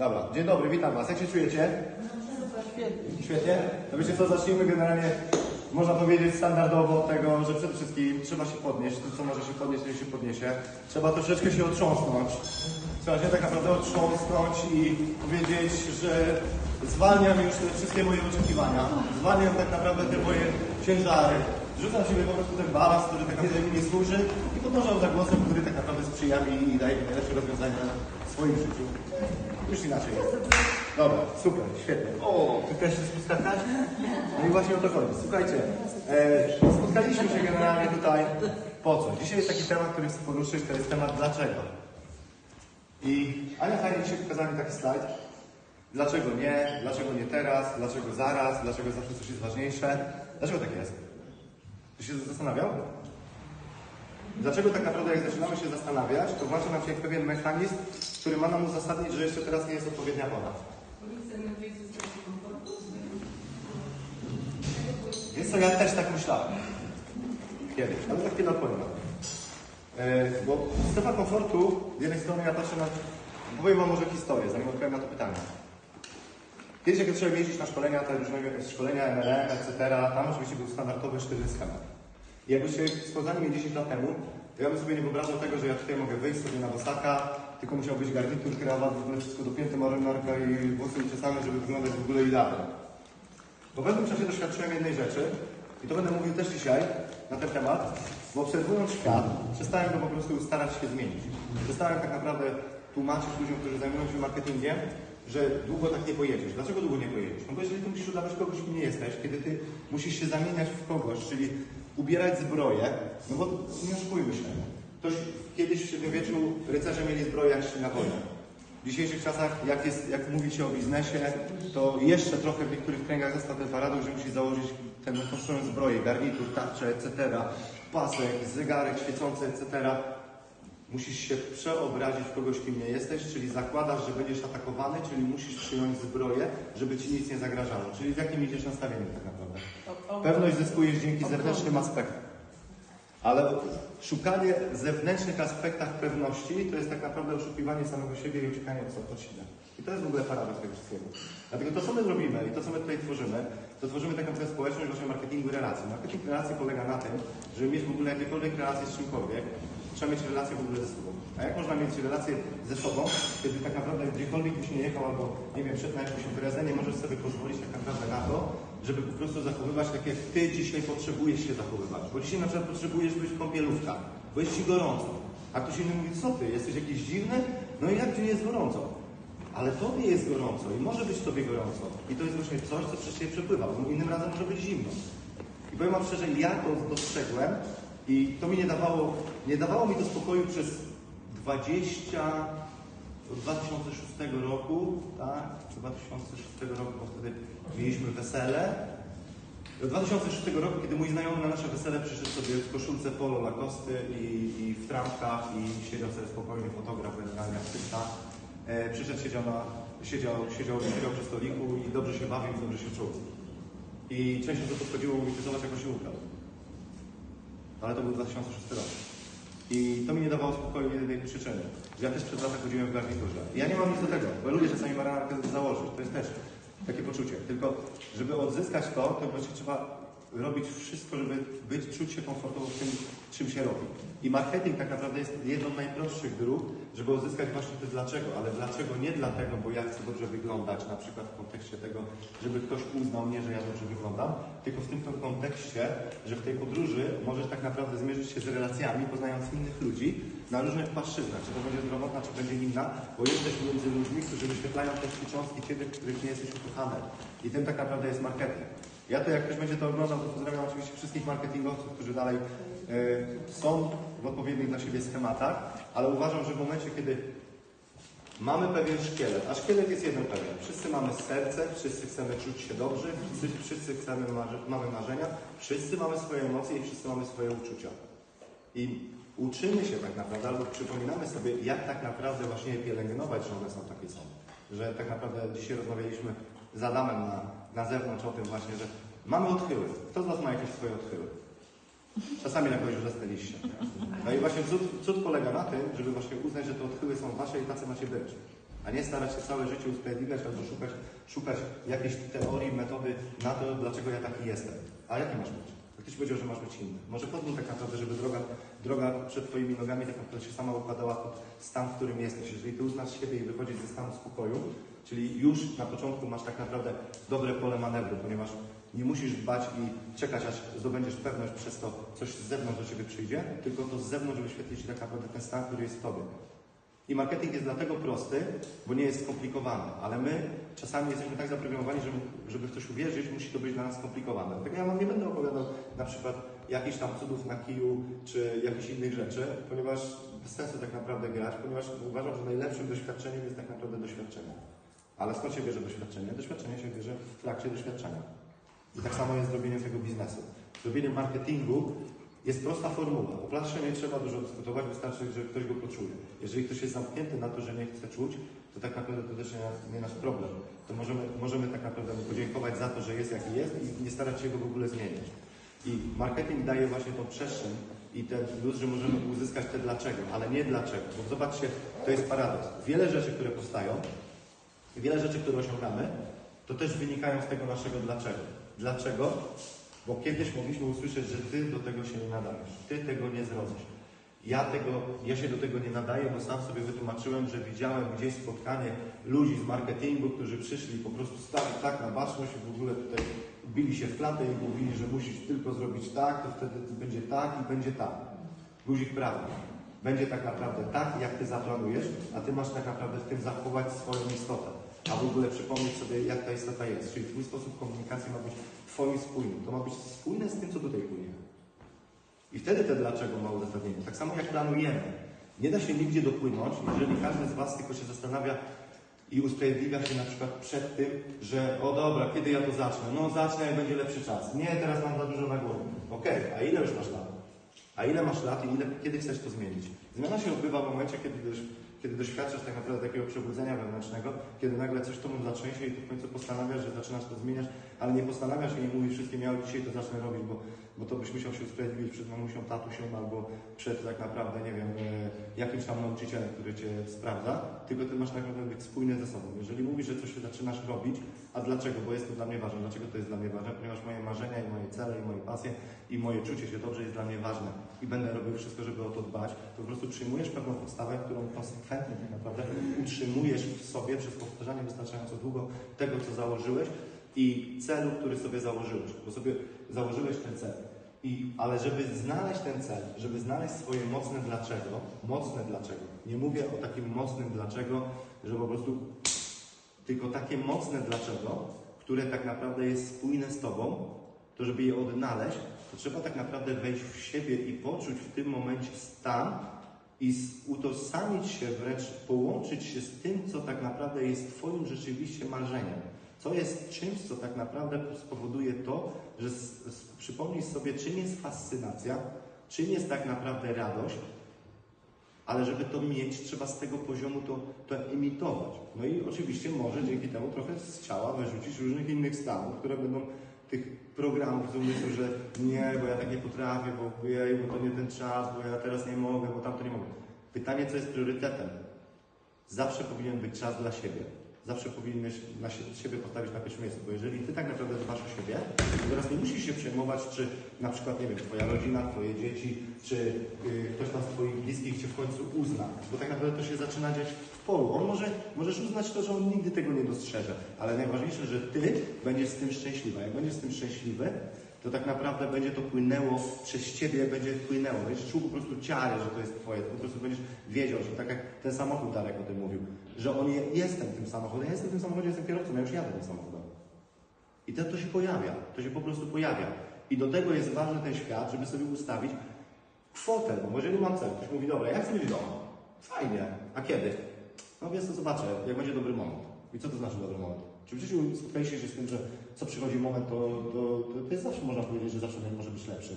Dobra, dzień dobry, witam Was. Jak się czujecie? Świetnie. Świetnie? To wiecie co, zacznijmy generalnie, można powiedzieć standardowo tego, że przede wszystkim trzeba się podnieść, to co może się podnieść, to się podniesie. Trzeba troszeczkę się otrząsnąć. Trzeba się tak naprawdę otrząsnąć i powiedzieć, że zwalniam już te wszystkie moje oczekiwania. Zwalniam tak naprawdę te moje ciężary. Rzucam siebie po prostu ten balans, który tak naprawdę mi nie służy i podążam za głosem, który tak naprawdę sprzyja mi i daje mi najlepsze rozwiązania w swoim życiu. Już inaczej. Dobra, super, świetnie. O, ty też chcesz skakać? No i właśnie o to chodzi. Słuchajcie, e, spotkaliśmy się generalnie tutaj po co? Dzisiaj jest taki temat, który chcę poruszyć, to jest temat dlaczego. I Ania fajnie dzisiaj pokazała mi taki slajd. Dlaczego nie? Dlaczego nie teraz? Dlaczego zaraz? Dlaczego zawsze coś jest ważniejsze? Dlaczego tak jest? Ty się zastanawiał? Dlaczego tak naprawdę jak zaczynamy się zastanawiać, to włącza nam się pewien mechanizm, który ma nam uzasadnić, że jeszcze teraz nie jest odpowiednia pora. Więc to ja też tak myślałem. Kiedyś, ale za chwilę odpowiem. E, bo strefa komfortu, z jednej strony ja patrzę na... Powiem Wam może historię, zanim odpowiem na to pytanie. Kiedyś jak zacząłem jeździć na szkolenia, te różnego szkolenia MLM, etc., tam oczywiście był standardowy sztywny schemat. I jakbyście spotkali mnie 10 lat temu, to ja bym sobie nie wyobrażał tego, że ja tutaj mogę wyjść sobie na bosaka, tylko musiał być garnitur, krawat, w ogóle wszystko dopięte, marynarka i włosy uczesane, żeby wyglądać w ogóle idealnie. Po pewnym czasie doświadczyłem jednej rzeczy i to będę mówił też dzisiaj na ten temat, bo obserwując świat, przestałem go po prostu starać się zmienić. Przestałem tak naprawdę tłumaczyć ludziom, którzy zajmują się marketingiem, że długo tak nie pojedziesz. Dlaczego długo nie pojedziesz? No bo jeżeli ty musisz udawać kogoś, kim nie jesteś, kiedy ty musisz się zamieniać w kogoś, czyli ubierać zbroję, no bo nie oszukujmy się. Ktoś kiedyś w średniowieczu rycerze mieli zbroję jak szli na wojnę. W dzisiejszych czasach, jak, jest, jak mówi się o biznesie, to jeszcze trochę w niektórych kręgach został ten paradoks, że musisz założyć tę najprostszą zbroję, garnitur, tarczę, etc., pasek, zegarek świecący, etc. Musisz się przeobrazić w kogoś, kim nie jesteś, czyli zakładasz, że będziesz atakowany, czyli musisz przyjąć zbroję, żeby ci nic nie zagrażało. Czyli w jakim idziesz nastawieniu tak naprawdę? Pewność zyskujesz dzięki zewnętrznym aspektom. Ale szukanie zewnętrznych aspektach pewności to jest tak naprawdę oszukiwanie samego siebie i uciekanie od siebie. I to jest w ogóle paradoks tego wszystkiego. Dlatego to, co my robimy i to, co my tutaj tworzymy, to tworzymy taką społeczność właśnie marketingu relacji. Marketing relacji polega na tym, żeby mieć w ogóle jakiekolwiek relacje z czymkolwiek, trzeba mieć relacje w ogóle ze sobą. A jak można mieć relacje ze sobą, kiedy tak naprawdę gdziekolwiek byś nie jechał albo, nie wiem, przed na jakąś imprezę, nie możesz sobie pozwolić tak naprawdę na to, żeby po prostu zachowywać tak, jak ty dzisiaj potrzebujesz się zachowywać. Bo dzisiaj na przykład potrzebujesz być w kąpielówkach, bo jest ci gorąco. A ktoś inny mówi, co ty, jesteś jakiś dziwny? No i jak ci jest gorąco? Ale tobie jest gorąco i może być tobie gorąco. I to jest właśnie coś, co przez ciebie przepływa, bo innym razem może być zimno. I powiem wam szczerze, ja to dostrzegłem i to mi nie dawało, nie dawało mi to spokoju przez 20, od 2006 roku, tak, 2006 roku, bo wtedy mieliśmy wesele. Od 2006 roku, kiedy mój znajomy na nasze wesele przyszedł sobie w koszulce polo Lacoste i, i w trampkach i siedział sobie spokojnie, fotograf generalnie artysta. E, przyszedł, siedział, na, siedział, siedział, siedział przy stoliku i dobrze się bawił, dobrze się czuł. I część osób podchodziło i mówi, zobacz jak on się ubrał. Ale to był 2006 rok. I to mi nie dawało spokoju jednej przyczyny, ja też przez lata chodziłem w garniturze. Ja nie mam nic do tego, bo lubię czasami marynarkę założyć, to jest też takie poczucie. Tylko, żeby odzyskać to, to właśnie trzeba robić wszystko, żeby być, czuć się komfortowo w tym, czym się robi. I marketing tak naprawdę jest jedną z najprostszych dróg, żeby odzyskać właśnie to dlaczego. Ale dlaczego nie dlatego, bo ja chcę dobrze wyglądać, na przykład w kontekście tego, żeby ktoś uznał mnie, że ja dobrze wyglądam, tylko w tym kontekście, że w tej podróży możesz tak naprawdę zmierzyć się z relacjami, poznając innych ludzi na różnych płaszczyznach, czy to będzie zdrowotna, czy będzie inna, bo jesteś między ludźmi, którzy wyświetlają te cząstki Ciebie, których nie jesteś ukochany. I tym tak naprawdę jest marketing. Ja to jak ktoś będzie to oglądał, to pozdrawiam oczywiście wszystkich marketingowców, którzy dalej y, są w odpowiednich dla siebie schematach, ale uważam, że w momencie, kiedy mamy pewien szkielet, a szkielet jest jeden pewien. Wszyscy mamy serce, wszyscy chcemy czuć się dobrze, wszyscy, wszyscy chcemy mamy marzenia, wszyscy mamy swoje emocje i wszyscy mamy swoje uczucia. I uczymy się tak naprawdę, albo przypominamy sobie, jak tak naprawdę właśnie je pielęgnować, że one są takie są. Że tak naprawdę dzisiaj rozmawialiśmy z Adamem na, na zewnątrz o tym właśnie, że mamy odchyły. Kto z Was ma jakieś swoje odchyły? Czasami na kogoś już zasnęliście. No i właśnie cud, cud polega na tym, żeby właśnie uznać, że te odchyły są Wasze i tacy macie być. A nie starać się całe życie usprawiedliwiać albo szukać, szukać jakiejś teorii, metody na to, dlaczego ja taki jestem. A jaki masz być? Ktoś powiedział, że masz być inny. Może pozwól tak naprawdę, żeby droga, droga przed Twoimi nogami tak naprawdę się sama układała pod stan, w którym jesteś. Jeżeli Ty uznasz siebie i wychodzisz ze stanu spokoju, czyli już na początku masz tak naprawdę dobre pole manewru, ponieważ nie musisz dbać i czekać, aż zdobędziesz pewność, przez to coś z zewnątrz do Ciebie przyjdzie, tylko to z zewnątrz wyświetli Ci tak naprawdę ten stan, który jest w Tobie. I marketing jest dlatego prosty, bo nie jest skomplikowany, ale my czasami jesteśmy tak zaprogramowani, żeby, żeby w coś uwierzyć, musi to być dla nas skomplikowane. Dlatego ja Wam nie będę opowiadał na przykład jakichś tam cudów na kiju, czy jakichś innych rzeczy, ponieważ bez sensu tak naprawdę grać, ponieważ uważam, że najlepszym doświadczeniem jest tak naprawdę doświadczenie. Ale skąd się bierze doświadczenie? Doświadczenie się bierze w trakcie doświadczenia. I tak samo jest zrobienie tego biznesu. Zrobienie marketingu jest prosta formuła. O plastrze nie trzeba dużo dyskutować, wystarczy, że ktoś go poczuje. Jeżeli ktoś jest zamknięty na to, że nie chce czuć, to tak naprawdę to też nie, nie nasz problem. To możemy, możemy tak naprawdę mu podziękować za to, że jest jaki jest i nie starać się go w ogóle zmienić. I marketing daje właśnie tą przestrzeń i ten luz, że możemy uzyskać te dlaczego, ale nie dlaczego. Bo zobaczcie, to jest paradoks. Wiele rzeczy, które powstają, wiele rzeczy, które osiągamy, to też wynikają z tego naszego dlaczego. Dlaczego? Bo kiedyś mogliśmy usłyszeć, że ty do tego się nie nadajesz, ty tego nie zrobisz. Ja, tego, ja się do tego nie nadaję, bo sam sobie wytłumaczyłem, że widziałem gdzieś spotkanie ludzi z marketingu, którzy przyszli po prostu stali tak na baczność i w ogóle tutaj bili się w klatę i mówili, że musisz tylko zrobić tak, to wtedy będzie tak i będzie tak. Guzik prawdy. Będzie tak naprawdę tak, jak ty zaplanujesz, a ty masz tak naprawdę w tym zachować swoją istotę. A w ogóle przypomnieć sobie, jak ta istota jest. Czyli twój sposób komunikacji ma być twoim spójnym. To ma być spójne z tym, co tutaj płynie. I wtedy te dlaczego ma uzasadnienie. Tak samo jak planujemy. Nie da się nigdzie dopłynąć, jeżeli każdy z Was tylko się zastanawia i usprawiedliwia się na przykład przed tym, że o dobra, kiedy ja to zacznę? No zacznę, jak będzie lepszy czas. Nie, teraz mam za dużo na głowie. Okej, a ile już masz lat? A ile masz lat i ile, kiedy chcesz to zmienić? Zmiana się odbywa w momencie, kiedy, doś, kiedy doświadczasz tak naprawdę takiego przebudzenia wewnętrznego, kiedy nagle coś tobą zatrzęsie i ty w końcu postanawiasz, że zaczynasz to zmieniać, ale nie postanawiasz i nie mówisz wszystkim, ja dzisiaj to zacznę robić, bo, bo to byś musiał się usprawiedliwić przed mamusią, tatusią albo przed tak naprawdę, nie wiem, e, jakimś tam nauczycielem, który cię sprawdza, tylko ty masz tak naprawdę być spójny ze sobą. Jeżeli mówisz, że coś zaczynasz robić, a dlaczego? Bo jest to dla mnie ważne. Dlaczego to jest dla mnie ważne? Ponieważ moje marzenia i moje cele i moje pasje i moje czucie się dobrze jest dla mnie ważne i będę robił wszystko, żeby o to dbać, to po prostu przyjmujesz pewną podstawę, którą konsekwentnie tak naprawdę utrzymujesz w sobie przez powtarzanie wystarczająco długo tego, co założyłeś i celu, który sobie założyłeś, bo sobie założyłeś ten cel. I, ale żeby znaleźć ten cel, żeby znaleźć swoje mocne dlaczego, mocne dlaczego, nie mówię o takim mocnym dlaczego, że po prostu tylko takie mocne dlaczego, które tak naprawdę jest spójne z Tobą, to żeby je odnaleźć, to trzeba tak naprawdę wejść w siebie i poczuć w tym momencie stan i utożsamić się, wręcz połączyć się z tym, co tak naprawdę jest Twoim rzeczywiście marzeniem. Co jest czymś, co tak naprawdę spowoduje to, że przypomnisz sobie, czym jest fascynacja, czym jest tak naprawdę radość, ale żeby to mieć, trzeba z tego poziomu to, to imitować. No i oczywiście może dzięki temu trochę z ciała wyrzucić różnych innych stanów, które będą tych programów z umysłu, że nie, bo ja tak nie potrafię, bo jej, bo to nie ten czas, bo ja teraz nie mogę, bo tamto nie mogę. Pytanie, co jest priorytetem? Zawsze powinien być czas dla siebie. Zawsze powinieneś na sie- siebie postawić na pierwszym miejscu, bo jeżeli ty tak naprawdę dbasz o siebie, to teraz nie musisz się przejmować, czy na przykład, nie wiem, twoja rodzina, twoje dzieci, czy y, ktoś tam z twoich bliskich cię w końcu uzna, bo tak naprawdę to się zaczyna dziać w polu. On może, możesz uznać to, że on nigdy tego nie dostrzeże, ale najważniejsze, że ty będziesz z tym szczęśliwa. Jak będziesz z tym szczęśliwy, to tak naprawdę będzie to płynęło przez ciebie, będzie płynęło. Będziesz czuł po prostu ciarę, że to jest twoje. Po prostu będziesz wiedział, że tak jak ten samochód Darek o tym mówił, że on je, jestem tym samochodem, ja jestem tym samochodzie, jestem kierowcą, ja już jadę tym samochodem. I to, to się pojawia, to się po prostu pojawia. I do tego jest ważny ten świat, żeby sobie ustawić kwotę, bo jeżeli mam cel, ktoś mówi, dobra, ja chcę mieć dom. Fajnie, a kiedy? No więc to zobaczę, jak będzie dobry moment. I co to znaczy dobry moment? Czy w życiu spotkaliście się z tym, że co przychodzi moment, to, to, to, to jest zawsze można powiedzieć, że zawsze może być lepszy.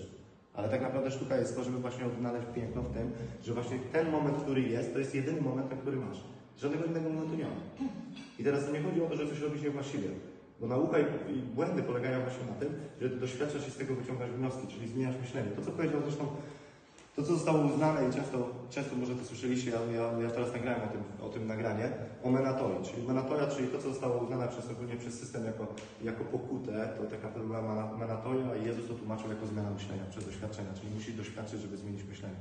Ale tak naprawdę sztuka jest to, żeby właśnie odnaleźć piękno w tym, że właśnie ten moment, który jest, to jest jedyny moment, na który masz. Żadnego innego momentu nie ma. I teraz nie chodzi o to, że coś robisz niewłaściwie. Bo nauka i, błędy polegają właśnie na tym, że doświadczasz i z tego wyciągasz wnioski, czyli zmieniasz myślenie. To, co powiedział zresztą To, co zostało uznane i często, często może to słyszeliście, ja, ja, ja teraz nagrałem o tym, o tym nagranie, o menatorii, czyli menatoria, czyli to, co zostało uznane przez, ogólnie przez system jako, jako pokutę, to tak naprawdę była mena- menatoria i Jezus to tłumaczył jako zmiana myślenia przez doświadczenia, czyli musisz doświadczyć, żeby zmienić myślenie.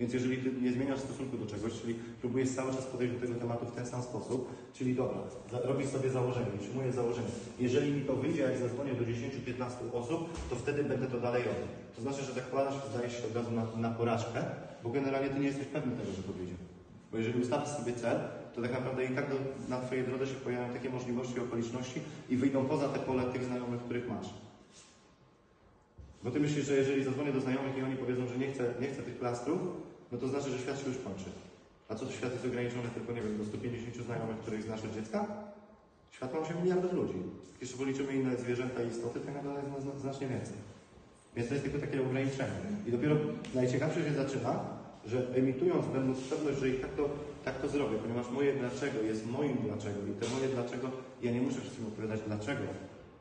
Więc jeżeli ty nie zmieniasz stosunku do czegoś, czyli próbujesz cały czas podejść do tego tematu w ten sam sposób, czyli dobra, robisz sobie założenie, utrzymuję założenie. Jeżeli mi to wyjdzie, jak zadzwonię do 10-15 osób, to wtedy będę to dalej robił. To znaczy, że zakładasz, zdajesz się od razu na, na porażkę, bo generalnie ty nie jesteś pewny tego, że to wyjdzie. Bo jeżeli ustawisz sobie cel, to tak naprawdę i tak do, na Twojej drodze się pojawią takie możliwości, okoliczności i wyjdą poza te pole tych znajomych, których masz. Bo ty myślisz, że jeżeli zadzwonię do znajomych i oni powiedzą, że nie chcę, nie chcę tych plastrów, no to znaczy, że świat się już kończy. A co, to świat jest ograniczony tylko, nie wiem, do 150 znajomych, których znasz od dziecka? Świat ma 8 miliardów ludzi. Jeszcze policzymy inne zwierzęta i istoty, to naprawdę jest zna- znacznie więcej. Więc to jest tylko takie ograniczenie. I dopiero najciekawsze się zaczyna, że emitując, będąc pewność, że i tak to, tak to zrobię, ponieważ moje dlaczego jest moim dlaczego i te moje dlaczego, ja nie muszę wszystkim odpowiadać dlaczego,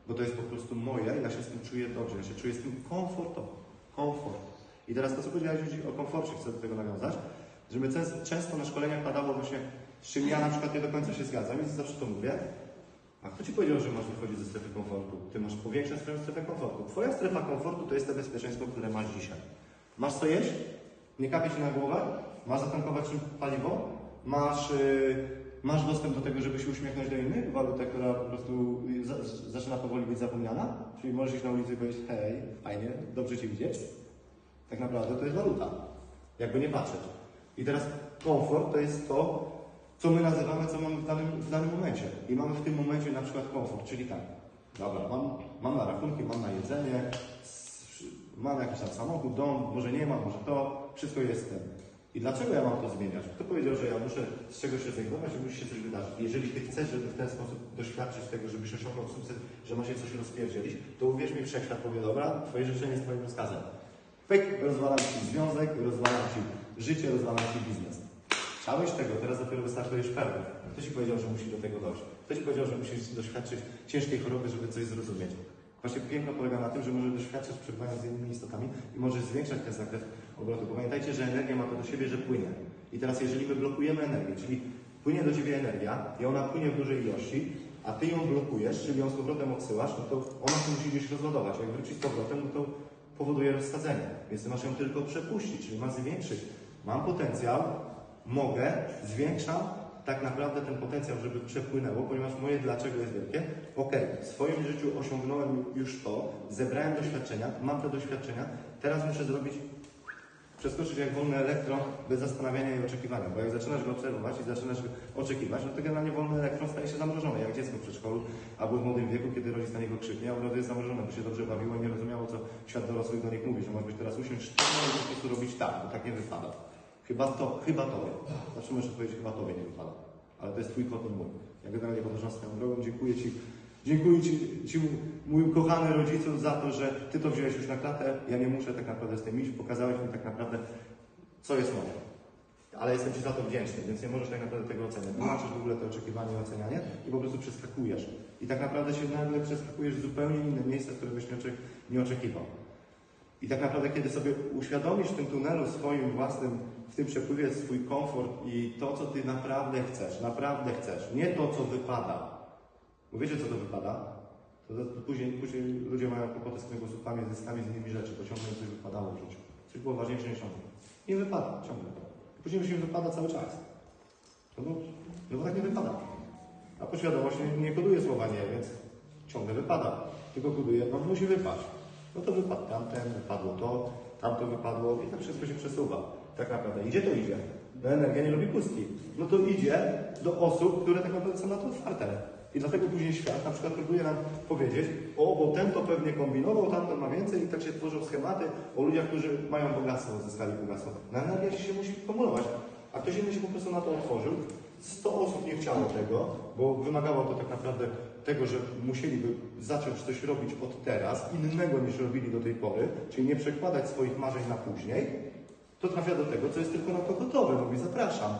bo to jest po prostu moje, ja się z tym czuję dobrze, ja się czuję z tym komfortowo. Komfort. I teraz to, co powiedziałeś o komforcie, chcę do tego nawiązać, że my często, na szkoleniach padało właśnie, z czym ja na przykład nie do końca się zgadzam, więc zawsze to mówię, a kto ci powiedział, że masz wychodzić ze strefy komfortu? Ty masz powiększać swoją strefę komfortu. Twoja strefa komfortu to jest to bezpieczeństwo, które masz dzisiaj. Masz co jeść? Nie kapie ci na głowę? Masz zatankować paliwo? Masz, yy, masz dostęp do tego, żeby się uśmiechnąć do innych? Walutę, która po prostu za, zaczyna powoli być zapomniana? Czyli możesz iść na ulicę i powiedzieć, hej, fajnie, dobrze Cię widzieć? Tak naprawdę to jest waluta. Jakby nie patrzeć. I teraz komfort to jest to, co my nazywamy, co mamy w danym, w danym momencie. I mamy w tym momencie na przykład komfort, czyli tak, dobra, mam, mam na rachunki, mam na jedzenie, mam jakiś tam samochód, dom, może nie mam, może to, wszystko jest tym. I dlaczego ja mam to zmieniać? Kto powiedział, że ja muszę z czegoś rezygnować i musi się coś wydarzyć? Jeżeli Ty chcesz, żeby w ten sposób doświadczyć tego, żebyś osiągnął sukces, że ma się coś rozpierdzielić, to uwierz mi, wszechświat powie, dobra, Twoje życzenie jest Twoim rozkazem. Pyk, rozwalam Ci związek, rozwalam Ci życie, rozwalam Ci biznes. Chciałeś tego, teraz dopiero wystartujesz pewnie. Kto Ci powiedział, że musi do tego dojść? Kto Ci powiedział, że musisz doświadczyć ciężkiej choroby, żeby coś zrozumieć? Właśnie piękno polega na tym, że możesz doświadczać przebywając z innymi istotami i możesz zwiększać ten zakres obrotu. Pamiętajcie, że energia ma to do siebie, że płynie. I teraz jeżeli my blokujemy energię, czyli płynie do Ciebie energia i ona płynie w dużej ilości, a Ty ją blokujesz, czyli ją z powrotem odsyłasz, no to ona się musi gdzieś rozładować. Jak wróci z powrotem, no to powoduje rozsadzenie. Więc Ty masz ją tylko przepuścić, czyli masz zwiększyć. Mam potencjał, mogę, zwiększam tak naprawdę ten potencjał, żeby przepłynęło, ponieważ moje dlaczego jest wielkie. Okej, w swoim życiu osiągnąłem już to, zebrałem doświadczenia, mam te doświadczenia, teraz muszę zrobić, przeskoczyć jak wolny elektron bez zastanawiania i oczekiwania, bo jak zaczynasz go obserwować i zaczynasz oczekiwać, no to generalnie wolny elektron staje się zamrożony, jak dziecko w przedszkolu albo w młodym wieku, kiedy rodzic na niego krzyknie, a jest zamrożony, bo się dobrze bawiło i nie rozumiało, co świat dorosły do nich mówi, że możesz teraz usiąść sztywno i po prostu robić tak, bo tak nie wypada. Chyba to, chyba tobie. Zawsze możesz powiedzieć, chyba tobie nie wypada. Ale to jest twój kot, mój. Ja generalnie podążam swoją drogą. Dziękuję Ci, dziękuję Ci, ci mój kochany rodzicu za to, że Ty to wziąłeś już na klatę. Ja nie muszę tak naprawdę z tym iść. Pokazałeś mi tak naprawdę, co jest moje. Ale jestem Ci za to wdzięczny, więc nie możesz tak naprawdę tego oceniać. Wyłączysz w ogóle to oczekiwanie i ocenianie i po prostu przeskakujesz. I tak naprawdę się nagle przeskakujesz w zupełnie inne miejsce, które byś nie oczekiwał. I tak naprawdę, kiedy sobie uświadomisz w tym tunelu swoim własnym, w tym przepływie swój komfort i to, co ty naprawdę chcesz, naprawdę chcesz, nie to, co wypada. Bo wiecie, co to wypada? To, to, później, później ludzie mają kłopoty z kręgosłupami, z zyskami, z innymi rzeczy, bo ciągle coś wypadało w życiu. Coś było ważniejsze niż ciągle. Nie wypada, ciągle. Później mi się wypada cały czas. No bo, no bo tak nie wypada. A podświadomość nie, nie koduje słowa nie, więc ciągle wypada. Tylko koduje, no musi wypaść. No to wypadł tamten, wypadło to, tamto wypadło i tak wszystko się przesuwa. Tak naprawdę. Idzie to idzie. No energia nie lubi pustki. No to idzie do osób, które tak naprawdę są na to otwarte. I dlatego później świat na przykład próbuje nam powiedzieć, o, bo ten to pewnie kombinował, tamten ma więcej i tak się tworzą schematy o ludziach, którzy mają bogactwo, uzyskali bogactwo. No energia się musi kumulować. A ktoś inny się po prostu na to otworzył. 100 osób nie chciało tego, bo wymagało to tak naprawdę tego, że musieliby zacząć coś robić od teraz, innego niż robili do tej pory, czyli nie przekładać swoich marzeń na później, to trafia do tego, co jest tylko na to gotowe. Mówi, zapraszam.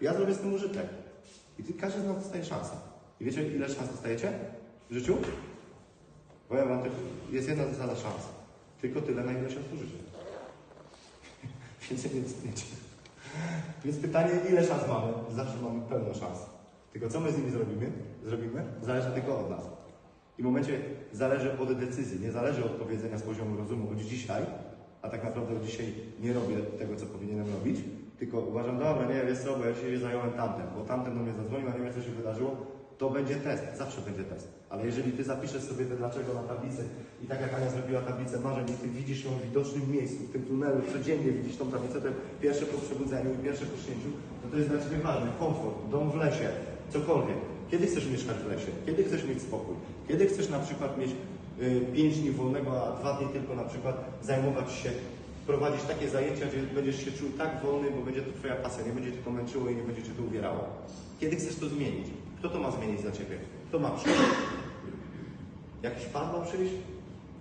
Ja zrobię z tym użytek. I ty, każdy z nas dostaje szansę. I wiecie, ile szans dostajecie w życiu? Powiem wam, tylko jest jedna zasada szans. Tylko tyle, na ile się otworzycie. Więcej nie dostaniecie. Więc pytanie, ile szans mamy? Zawsze mamy pełno szans. Tylko co my z nimi zrobimy? Zrobimy? Zależy tylko od nas. I w momencie zależy od decyzji, nie zależy od powiedzenia z poziomu rozumu od dzisiaj, a tak naprawdę dzisiaj nie robię tego, co powinienem robić, tylko uważam, dobra, nie, wiesz co, bo ja się zająłem tamten, bo tamten do mnie zadzwonił, a nie wiem, co się wydarzyło, to będzie test, zawsze będzie test. Ale jeżeli ty zapiszesz sobie te dlaczego na tablicy i tak jak Ania zrobiła tablicę marzeń i ty widzisz ją w widocznym miejscu, w tym tunelu, codziennie widzisz tą tablicę, to pierwsze po przebudzeniu i pierwsze po śnięciu, to to jest dla ciebie ważne. Komfort, dom w lesie, cokolwiek. Kiedy chcesz mieszkać w lesie? Kiedy chcesz mieć spokój? Kiedy chcesz na przykład mieć 5 dni wolnego, a dwa dni tylko na przykład zajmować się, prowadzić takie zajęcia, gdzie będziesz się czuł tak wolny, bo będzie to Twoja pasja, nie będzie Cię to męczyło i nie będzie Cię to uwierało. Kiedy chcesz to zmienić? Kto to ma zmienić za Ciebie? Kto ma przyjść? Jakiś pan ma przyjść?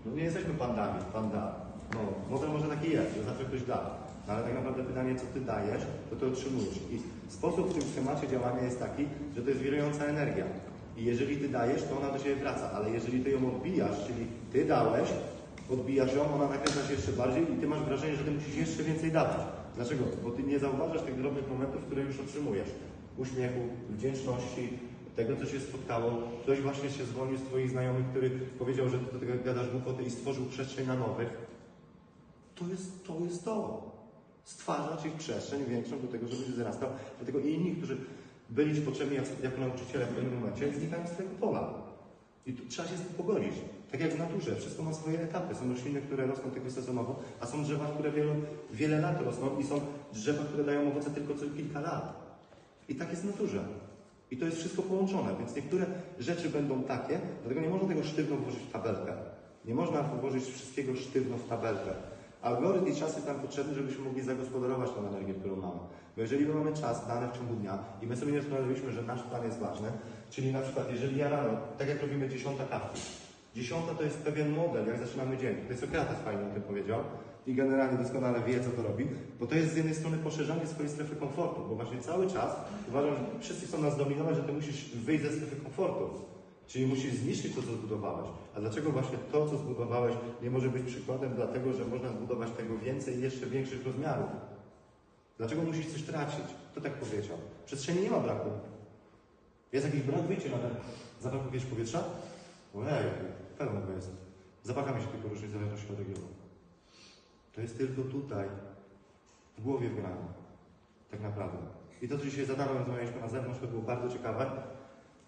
No nie jesteśmy pandami, panda. No, model może taki jest, że zawsze ktoś da. No, ale tak naprawdę pytanie, co Ty dajesz, to Ty otrzymujesz. I sposób w tym schemacie działania jest taki, że to jest wirująca energia. I jeżeli Ty dajesz, to ona do Ciebie wraca, ale jeżeli Ty ją odbijasz, czyli Ty dałeś, odbijasz ją, ona nakręca się jeszcze bardziej i Ty masz wrażenie, że Ty musisz jeszcze więcej dawać. Dlaczego? Bo Ty nie zauważasz tych drobnych momentów, które już otrzymujesz. Uśmiechu, wdzięczności, tego, co się spotkało. Ktoś właśnie się zwolnił z Twoich znajomych, który powiedział, że Ty do tego gadasz głupoty i stworzył przestrzeń na nowych. To jest to. Jest to. Stwarzać ich przestrzeń większą do tego, żeby wzrastał. Dlatego inni, którzy byli Ci potrzebni jako, nauczyciele w pewnym momencie, znikają z tego pola. I tu trzeba się z tym pogodzić. Tak jak w naturze, wszystko ma swoje etapy. Są rośliny, które rosną tylko sezonowo, a są drzewa, które wielu, wiele lat rosną i są drzewa, które dają owoce tylko co kilka lat. I tak jest w naturze. I to jest wszystko połączone, więc niektóre rzeczy będą takie, dlatego nie można tego sztywno włożyć w tabelkę. Nie można włożyć wszystkiego sztywno w tabelkę. Algorytm i czas jest nam potrzebny, żebyśmy mogli zagospodarować tą energię, którą mamy. Bo jeżeli my mamy czas dany w ciągu dnia i my sobie nie ustaliliśmy, że nasz plan jest ważny, czyli na przykład jeżeli ja rano, tak jak robimy dziesiąta kawki, dziesiąta to jest pewien model, jak zaczynamy dzień. To jest Sokrates fajnie o tym powiedział i generalnie doskonale wie, co to robi, bo to jest z jednej strony poszerzanie swojej strefy komfortu, bo właśnie cały czas uważam, że wszyscy chcą nas dominować, że ty musisz wyjść ze strefy komfortu. Czyli musisz zniszczyć to, co zbudowałeś. A dlaczego właśnie to, co zbudowałeś, nie może być przykładem dlatego, że można zbudować tego więcej i jeszcze większych rozmiarów? Dlaczego musisz coś tracić? Kto tak powiedział? Przestrzeni nie ma braku. Jest jakiś brak? Na ten zabrakło jakiegoś powietrza? Ojej, pełno go jest. Zapachami się tylko w zależności od regionu. To jest tylko tutaj, w głowie grane. Tak naprawdę. I to, co dzisiaj za darmo rozmawialiśmy na zewnątrz, to było bardzo ciekawe.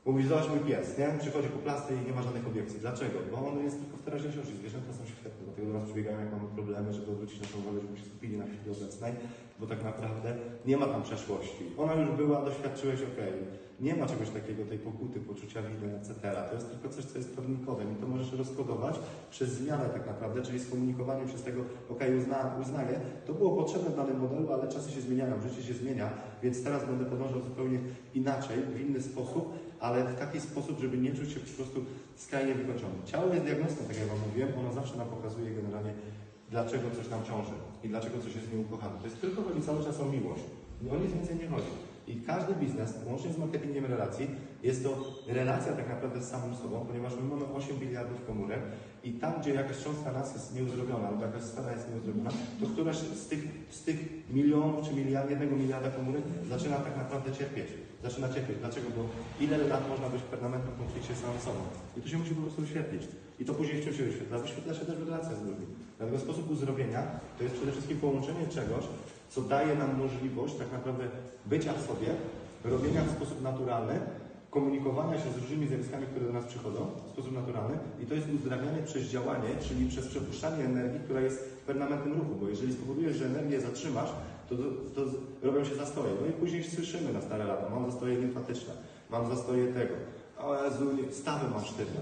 Mówisz, zobacz mój pies, nie? Przychodzi po plasty i nie ma żadnych obiekcji. Dlaczego? Bo on jest tylko w teraźniejszości. Zwierzęta są świetne, dlatego do nas przybiegają, jak mamy problemy, żeby odwrócić naszą uwagę, żebyśmy się skupili na chwili obecnej, bo tak naprawdę nie ma tam przeszłości. Ona już była, doświadczyłeś, okej. Nie ma czegoś takiego, tej pokuty, poczucia winy, etc. To jest tylko coś, co jest pewnym i to możesz rozkodować przez zmianę tak naprawdę, czyli skomunikowaniem się z tego, okej, uzna, uznaję, to było potrzebne w danym modelu, ale czasy się zmieniają, życie się zmienia, więc teraz będę podążał zupełnie inaczej, w inny sposób, ale w taki sposób, żeby nie czuć się po prostu skrajnie wykończony. Ciało jest diagnostą, tak jak Wam mówiłem, ono zawsze nam pokazuje generalnie, dlaczego coś nam ciąży i dlaczego coś jest nieukochane. To jest tylko chodzi cały czas o miłość. O nic więcej nie chodzi. I każdy biznes, łącznie z marketingiem relacji, jest to relacja tak naprawdę z samym sobą, ponieważ my mamy 8 biliardów komórek i tam, gdzie jakaś cząstka nas jest nieuzdrowiona lub jakaś sfera jest nieuzdrowiona, to któraś z tych, z tych milionów czy miliard, jednego miliarda komórek zaczyna tak naprawdę cierpieć. Zaczyna cierpieć. Dlaczego? Bo ile lat można być w permanentnym konflikcie z samym sobą? I to się musi po prostu wyświetlić. I to później w czym się wyświetla? Wyświetla się też w relacjach z ludźmi. Dlatego sposób uzdrowienia to jest przede wszystkim połączenie czegoś, co daje nam możliwość tak naprawdę bycia w sobie, robienia w sposób naturalny, komunikowania się z różnymi zjawiskami, które do nas przychodzą w sposób naturalny i to jest uzdrawianie przez działanie, czyli przez przepuszczanie energii, która jest permanentnym ruchu, bo jeżeli spowodujesz, że energię zatrzymasz, to, to, to robią się zastoje. No i później słyszymy na stare lata, mam zastoje limfatyczne, mam zastoje tego, o Jezu, stawy mam sztywne.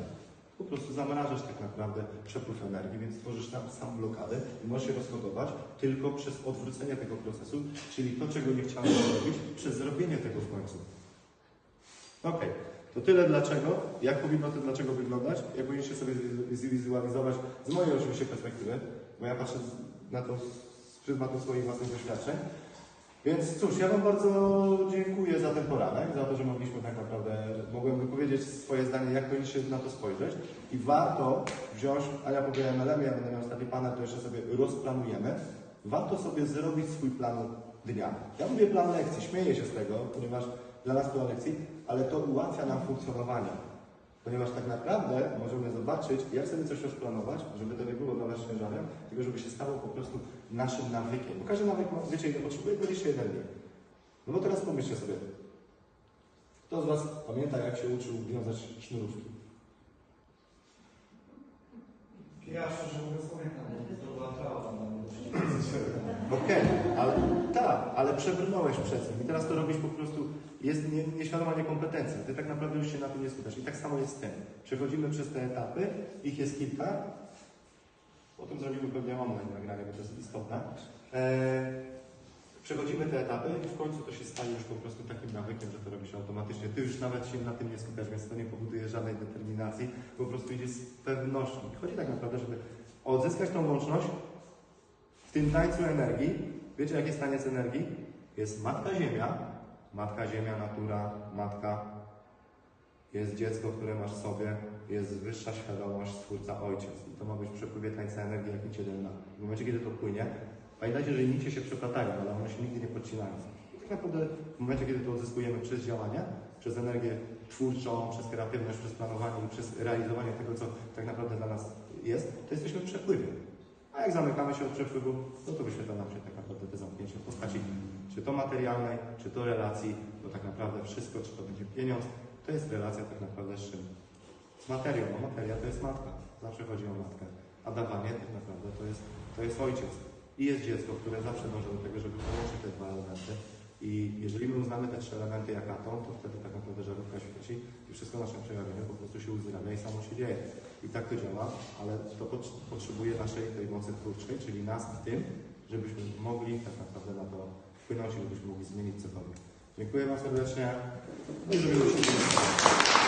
Po prostu zamrażasz tak naprawdę przepływ energii, więc tworzysz tam sam blokadę i możesz się rozkodować tylko przez odwrócenie tego procesu, czyli to, czego nie chciałem zrobić, przez zrobienie tego w końcu. Okej, to tyle dlaczego. Jak powinno to dlaczego wyglądać? Jak powinniście sobie zwizualizować z mojej oczywiście perspektywy, bo ja patrzę na to z pryzmatu swoich własnych doświadczeń. Więc cóż, ja Wam bardzo dziękuję za ten poranek, za to, że mogliśmy tak naprawdę, mogłem wypowiedzieć swoje zdanie, jak powinniście na to spojrzeć. I warto wziąć, a ja powiedziałem LM, ja będę miał ostatni panel, to jeszcze sobie rozplanujemy. warto sobie zrobić swój plan dnia. Ja mówię plan lekcji, śmieję się z tego, ponieważ dla nas plan lekcji, ale to ułatwia nam funkcjonowanie. Ponieważ tak naprawdę możemy zobaczyć, jak sobie coś rozplanować, żeby to nie było dla nas ciężarem, tylko żeby się stało po prostu naszym nawykiem. Bo każdy nawyk, ma, wiecie, ile potrzebuje? 21 dni. No bo teraz pomyślcie sobie, kto z Was pamięta, jak się uczył wiązać sznurówki? Ja szczerze mówiąc pamiętam, to była trauma. Okej, ale tak, ale przebrnąłeś przez nim i teraz to robisz po prostu, jest nie, nieświadoma niekompetencja. Ty tak naprawdę już się na tym nie skupiasz. I tak samo jest z tym. Przechodzimy przez te etapy, ich jest kilka. Potem zrobimy pewnie online nagranie, bo to jest istotne. Eee, przechodzimy te etapy i w końcu to się staje już po prostu takim nawykiem, że to robi się automatycznie. Ty już nawet się na tym nie skupiasz, więc to nie powoduje żadnej determinacji, po prostu idzie z pewnością. Chodzi tak naprawdę, żeby odzyskać tą łączność w tym tańcu energii, wiecie jaki jest energii? Jest Matka Ziemia, Matka Ziemia, natura, Matka. Jest dziecko, które masz w sobie, jest wyższa świadomość, Stwórca, Ojciec. I to ma być w przepływie tańca energii jak jeden na. W momencie, kiedy to płynie, pamiętajcie, że nicie się przeplatają, ale one się nigdy nie podcinają. I tak naprawdę w momencie, kiedy to odzyskujemy przez działanie, przez energię twórczą, przez kreatywność, przez planowanie i przez realizowanie tego, co tak naprawdę dla nas jest, to jesteśmy w przepływie. A jak zamykamy się od przepływu, no to wyświetla nam się tak naprawdę te zamknięcie w postaci czy to materialnej, czy to relacji, bo tak naprawdę wszystko, czy to będzie pieniądz, to jest relacja tak naprawdę z czym? Z materią, bo materia to jest matka. Zawsze chodzi o matkę. A dawanie tak naprawdę to jest, to jest ojciec. I jest dziecko, które zawsze dąży do tego, żeby połączyć te dwa elementy. I jeżeli my uznamy te trzy elementy jak atom, to wtedy tak naprawdę żarówka świeci i wszystko nasze przejawienie po prostu się uzdrawia i samo się dzieje. I tak to działa, ale to pot- potrzebuje naszej tej mocy twórczej, czyli nas w tym, żebyśmy mogli tak naprawdę na to wpłynąć i żebyśmy mogli zmienić cokolwiek. Dziękuję Wam serdecznie.